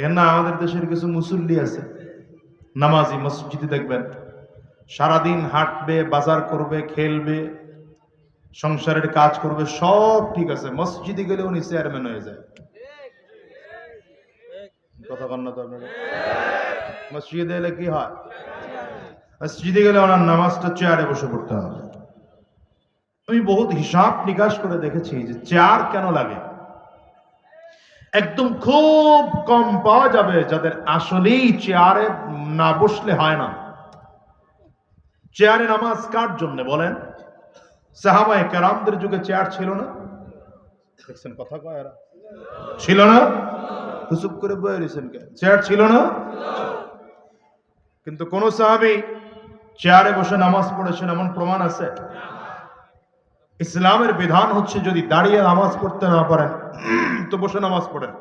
দেখেন না আমাদের দেশের কিছু মুসল্লি আছে। নামাজি মসজিদে দেখবেন, সারাদিন হাঁটবে, বাজার করবে, খেলবে, সংসারের কাজ করবে, সব ঠিক আছে। মসজিদে গেলে উনি চেয়ারম্যান হয়ে যায়। মসজিদে এলে কি হয়? মসজিদে গেলে ওনার নামাজটা চেয়ারে বসে পড়তে হবে। আমি বহুত হিসাব নিকাশ করে দেখেছি যে চেয়ার কেন লাগে? একদম খুব কম পাওয়া যাবে যাদের আসলেই চেয়ারে না বসলে হয় না। চেয়ারে নামাজ কার জন্য বলেন? সাহাবায়ে কেরামদের যুগে চেয়ার ছিল না। দেখছেন কথা কয় ছিল না? হুসুব করে বয়ে রয়েছেন কে চেয়ার ছিল না? কিন্তু কোন সাহাবি চেয়ারে বসে নামাজ পড়েছেন এমন প্রমাণ আছে? ইসলামের বিধান হচ্ছে যদি দাঁড়িয়ে নামাজ পড়তে না পারেন তো বসে নামাজ পড়েন।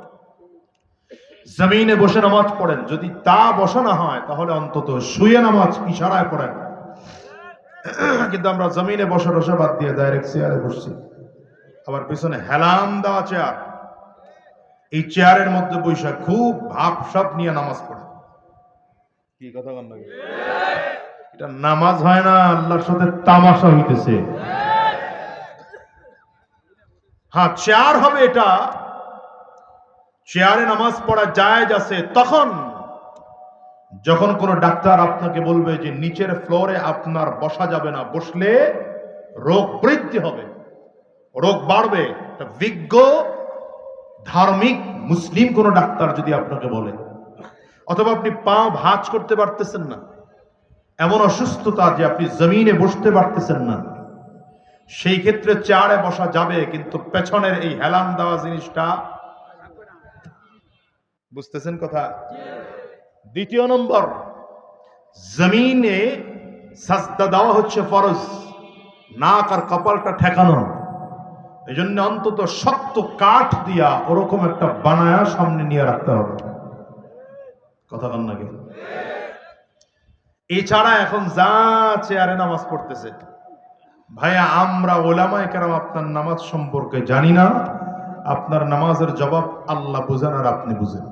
জমিনে বসে নামাজ পড়েন। যদি তা বসা না হয়, তাহলে অন্তত শুয়ে নামাজ ইশারায় পড়েন। কিন্তু আমরা জমিনে বসে বসে বাদ দিয়ে ডাইরেক্ট চেয়ারে বসছি। আবার পিছনে হেলান দেওয়া চেয়ার এই চেয়ারের মধ্যে বৈশাখ খুব ভাব সব নিয়ে নামাজ পড়ে কি কথা বল এটা নামাজ হয় না, আল্লাহর সাথে তামাশা হইতেছে। হ্যাঁ চেয়ার হবে এটা। চেয়ারে নামাজ পড়া জায়েজ আছে, তখন যখন কোনো ডাক্তার আপনাকে বলবে যে নিচের ফ্লোরে আপনার বসা যাবে না, বসলে রোগ বৃদ্ধি হবে। রোগ বাড়বে। বিজ্ঞ, ধার্মিক, মুসলিম কোনো ডাক্তার যদি আপনাকে বলে, অথবা আপনি পা ভাঁজ করতে পারতেছেন না, এমন অসুস্থতা যে আপনি জমিনে বসতে পারতেছেন না, সেই ক্ষেত্রে চেয়ারে বসা যাবে, কিন্তু পেছনের এই হেলান দেওয়া জিনিসটা বুঝতেছেন কথা? দ্বিতীয় নম্বর, জমিনে সাজদা দেওয়া হচ্ছে ফরজ, নাক আর কপালটা ঠেকানো। এই জন্য অন্তত শক্ত কাঠ দিয়া ওরকম একটা বানায়া সামনে নিয়ে রাখতে হবে। কথা বল নাকি? এছাড়া এখন যা চেয়ারে নামাজ পড়তেছে। ভাইয়া, আমরা ওলামায় কেরাম আপনার নামাজ সম্পর্কে জানি না। আপনার নামাজের জবাব আল্লাহ বুঝেন আর আপনি বুঝেন।